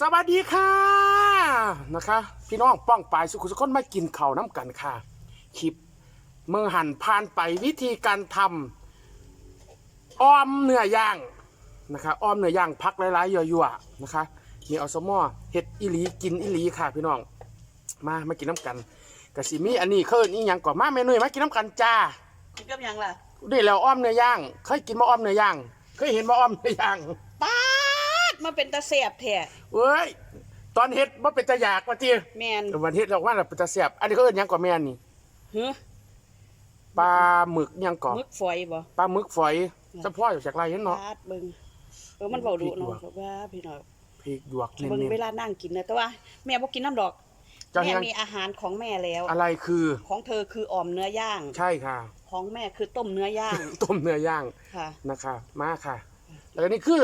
สวัสดีค่ะนะคะ พี่น้องป้องปายสุขุสุขคนมากินข้าวน้ำกันค่ะคลิปเมืองหันผ่านไปวิธีการทำอ้อมเนื้อย่างนะคะอ้อมเนื้อย่างพักหลายๆยั่วๆนะคะ มีอสมอเฮ็ดอิหลีกินอิหลีค่ะพี่น้องมามากินน้ำกันกะสิมีอันนี้เขาเอิ้นอีหยังก่อนมาเมนูมากินน้ำกันจ้ากินกับหยังล่ะนี่แล้วอ้อมเนื้อย่างเคยกินมาอ้อมเนื้อย่างเคยเห็นมาอ้อมเนื้อย่างป๊าด มาเป็นตาเสียบแท้เว้ยตอนเฮ็ดว่าเป็นตะอยากว่าทีแมนวันเฮ็ดเราว่าเราเป็นตะเสียบอันนี้ก็เอิ้นหยังก่อแม่นนี่เฮ้อปลาหมึกหยังก่อมึกฝอยบ่ปลาหมึกฝอยเฉพาะอยู่จากไรเห็นเนาะป๊าดเบิ่งเออมันเบาดุเนาะบอกว่าพี่น้องพริกหยวกเน้เบิ่งนเวลานั่งกินนะแต่ว่าแม่บ่กินน้ำดอกๆเจ้าแม่เฮ็ดมีอาหารของแม่แล้ว อะไรคือ ของเธอคือออมเนื้อย่าง ใช่ค่ะ ของแม่คือต้มเนื้อย่าง ต้มเนื้อย่าง ค่ะ นะคะ มาค่ะ แล้วก็นี่คือ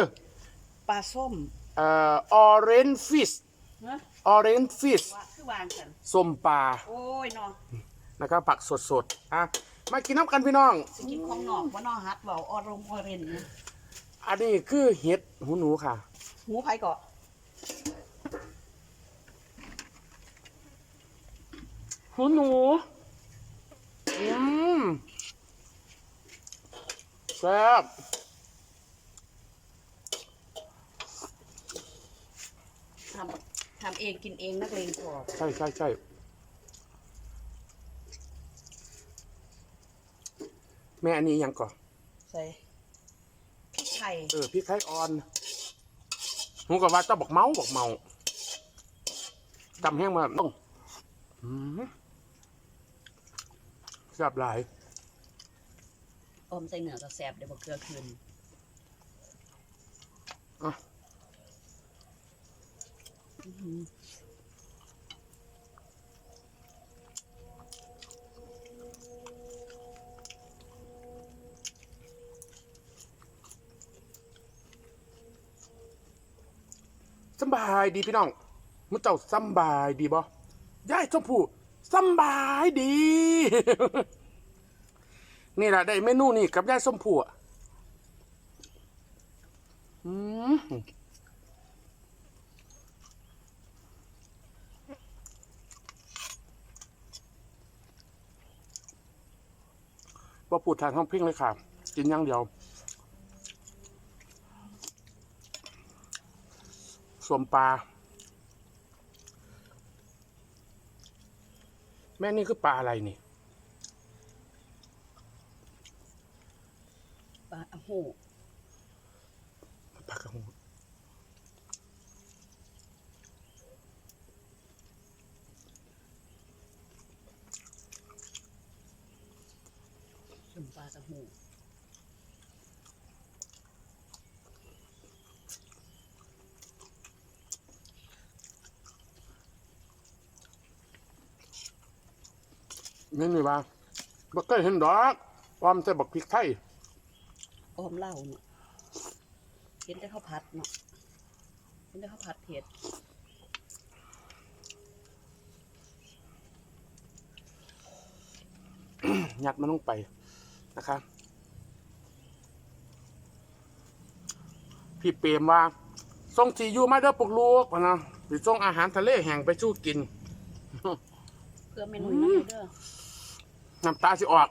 ปลาส้มเอ่อ orange fish เฮ้อ orange fish ว่าคือวางกัน ส้มปลาโอ้ยเนาะนะครับผักสดๆอะมากินน้ำกันพี่น้องสิกินของนอกบ่เนาะฮัดเว้าออรงออเรนนะอันนี้คือเห็ดหูหนูค่ะ หูไผเกาะหูหนู อืมแซ่บ ทำ ทำเองกินเองนักเลงพอใช่ใช่ใช่แม่อันนี้ยังก่อนใส่พริกไทยเออพริกไทยอ่อนหูกับว่าต้องบอกเมาบอกเมาจำแห้งมาต้องอืมแซ่บหลายอมใส่เหนือก็แซ่บเดี๋ยวบ่เกลือคืน อะ อื้อหือ สบายดีพี่น้องมุเจ้าสบายดีบ่ยายชมพู่สบายดี นี่แหละได้เมนูนี่กับยายส้มผู้อะอืม ว่าปูดทานห้องเพ่งเลยค่ะ กินอย่างเดียวสวมปลา แม่นี่คือปลาอะไรนี่ปลาโหปลากระหู ลาตะโหนี่นี่ว่าบ่เคยเห็นดอกความใส่บักพริกไทยออมเหล้าเนาะเห็นแต่ข้าวผัดเนาะเห็นแต่ข้าวผัดเผ็ดยัดมันลงไป นะคะพี่เปรมว่าส่งสีอยู่มาเด้อปลุกลูกว่านะสิส่งอาหารทะเลแห้งไปสู้กิน เพื่อเมนูนั้นเด้อน้ำตาสิออก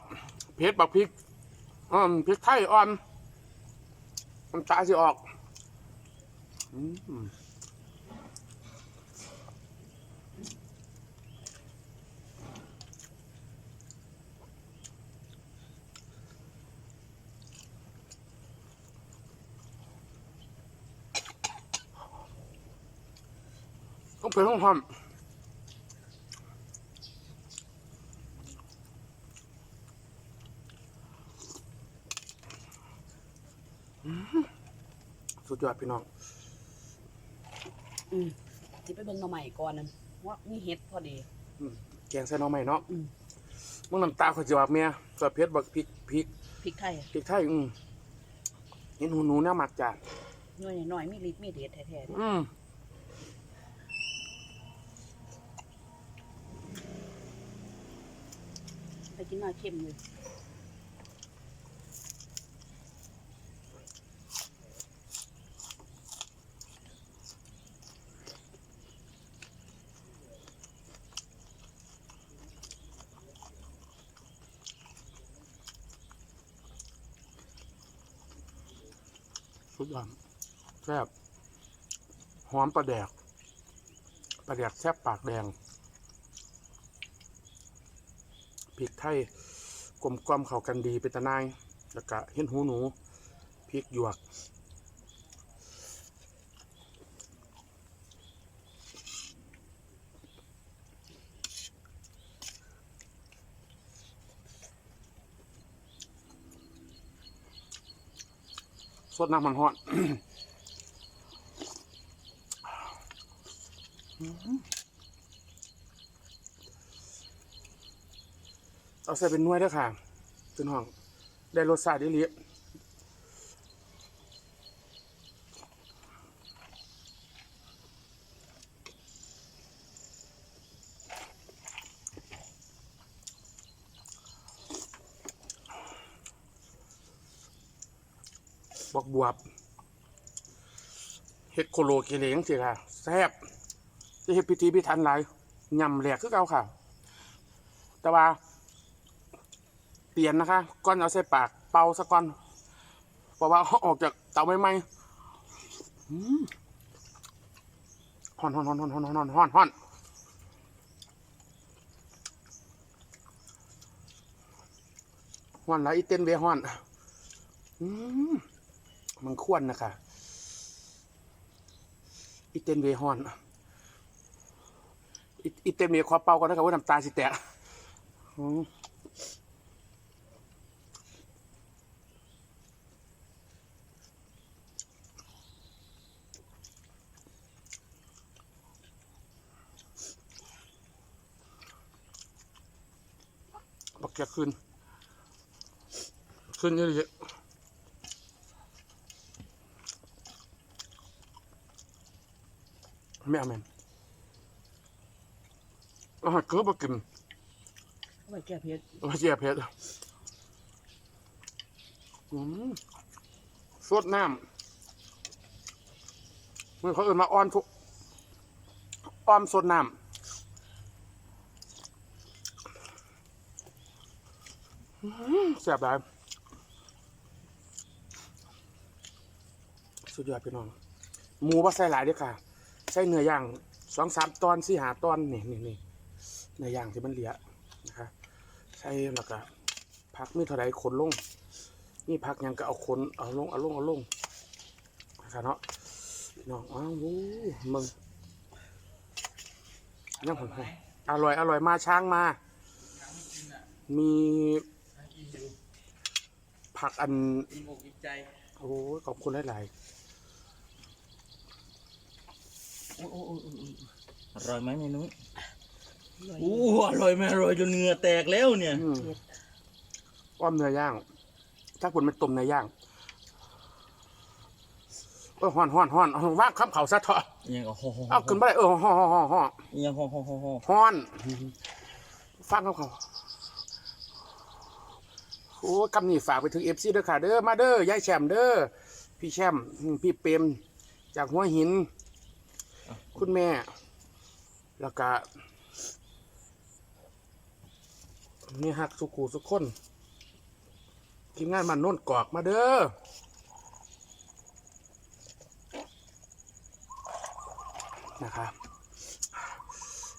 เผ็ดบักพริกอ่อนพริกไทยอ่อนน้ำตาสิออก อืม ต้องเผ็ดต้องหอมสุดยอดพี่น้อง อืมที่ไปเบิ่งหน่อใหม่ก่อนนั่นว่ามีเห็ดพอดีแกงใส่หน่อไม้เนาะอืม มึงน้ำตาเขาจะว่าเมียสเผ็ดบักพริกพริกพริกไทยพริกไทยอืมเห็นหูหนูเนี่ยมักจ้ะหน่อยหน่อยๆมีฤทธิ์มีเดชแท้ๆเด้ออืม กินหน่อยเค็มเลยทุดอย่าแซ่บหอมปลาแดกปลาแดกแซ่บปากแดง พริกไทยกลมกล่อมเข้ากันดีเป็นตะนายแล้วก็เห็นหูหนูพริกหยวกสดน้ำมันฮอด เอาใส่เป็นน่วยด้วยค่ะเป็นห้อง ได้รสชาติดีลียบอกบวบเฮ็ดโคโลเกเลงสิค่ะแซ่บจะเฮ็ดพิธีพิธันหลายยำแหลกคือเก่าค่ะ แต่ว่า เปลี่ยนนะคะก่อนเอาใส่ปากเป่าซะก่อนเพราะว่าเอาออกจากเตาใหม่ๆอืมฮ้อนฮอนฮอนฮอนฮอนฮอนฮอนฮอนฮอนแล้วอีเต้นเวฮ้อนอืมมันควรนะคะอีเต้นเวฮ้อนอีอีเต้นเวขอเป่าก่อนนะครับว่าน้ำตาสิแตก อืมบักแกขึ้น ขึ้นเยอะๆไม่เอาแม่นอาหารเกลือบักกินเอาไว้แก้เพชรมาเจียเพชรอืมสดน้ำมันเขาเอินมาอ้อนทุกอ้อมสดน้ำ แซ่บหลายสุดยอดพี่น้อง หมูว่าใส่หลายด้วยค่ะ ใส่เนื้อย่างสองสามตอนสี่หาตอนนี่นี่นี่เนื้อย่างที่มันเหลือนะคะใส่แล้วก็ผักมีเท่าไรขนลงนี่ผักยังก็เอาขนเอาลงเอาลงเอาลงนะคะเนาะพี่น้องอ้าวโอ้มึงยังผมให้อร่อยอร่อยมาช้างมา มี ผักอันอิ่มอกอิ่มใจโอ้ยขอบคุณหลายโอ้โอ้โอ้โอ้โอ้อร่อยไหมเมนูอร่อยโอ้อร่อยไหมอร่อยจนเหงื่อแตกแล้วเนี่ยๆอืมอ้อมเนื้อย่าง ถ้าคุณเป็นต้มเนื้อย่างเออห่อนห่อนห่อนเอาว่างข้ามเขาซะเถอะยังก็โฮโฮเอาขึ้นไปเออห่อห่อห่อห่อยังโฮโฮโฮโฮห่อนฟังเขาเขา โอ้คำนี้ฝากไปถึงเอฟซีเด้อค่ะ เด้อมาเด้อยายแชมป์เด้อพี่แชมป์พี่เปรมจากหัวหิน คุณแม่ แล้วก็นี่ฮักสุกูสุกคนทีมงานมันโน่นกอกมาเด้อนะครับ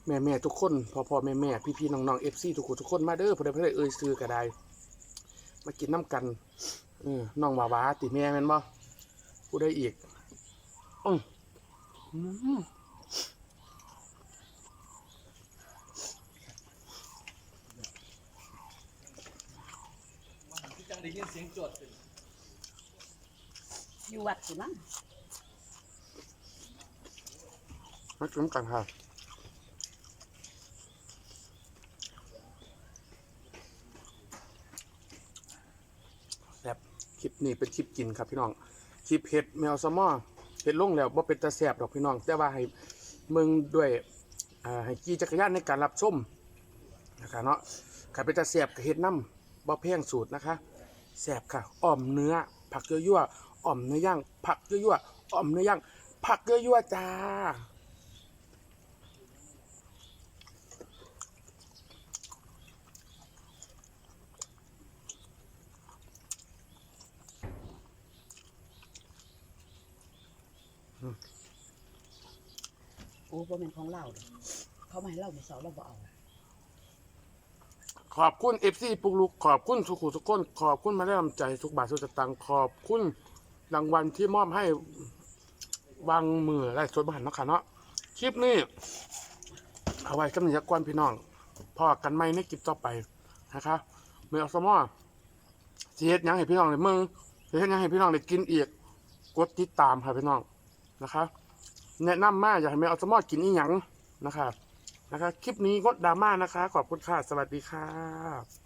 แม่แม่ทุกคนพ่อพ่อแม่แม่พี่พี่น้องน้องเอฟซีทุกคนทุกคนมาเด้อพอได้พอได้เอ่ยซื้อก็ได้ มากินน้ำกันเออน้องวาวาติแม่แม่นบ่ผู้ได้อีกอืออืมจังได้ยินเสียงจวดอยู่วัดสิมั้งมากินกันค่ะแบบ คลิปนี้เป็นคลิปกินครับพี่น้องคลิปเห็ดแมวสมอเห็ดลงแล้วว่าเป็นตาแสบดอกพี่น้อง แต่ว่าให้มืองด้วยอ่าให้ขี่จักรยานในการรับชมนะคะเนาะขับเป็นตาแสบกับเห็ดน้ำบ่แพงสูตรนะคะแสบค่ะอ่อมเนื้อ ผักยั่วๆอ่อมเนื้อย่างผักยั่วๆอ่อมเนื้อย่างผักยั่วๆจ้า โอ้บ่เป็นของเราเด้อเขามาให้เราไม่เสาเราบ่เอา ขอบคุณเอฟซีปุกลุก ขอบคุณสุขุทุกคนขอบคุณมาได้กำใจทุกบาททุกสตังค์ขอบคุณรางวัลที่มอบให้วางมือและสวนบหันเนาะค่ะเนาะคลิปนี้ เอาไว้กำเนิดกวนพี่น้องพอกันไม่ในคลิปต่อไปนะคะเมื่อสมอเสียดยังให้พี่น้องเลยมึงเสียดยังให้พี่น้องได้กินอีก กดติดตามค่ะพี่น้อง นะคะ แนะนำมากอยากให้แม่เอาสมอดกินอีหยังนะคะนะคะ คลิปนี้งดดราม่านะคะ ขอบคุณค่ะ สวัสดีค่ะ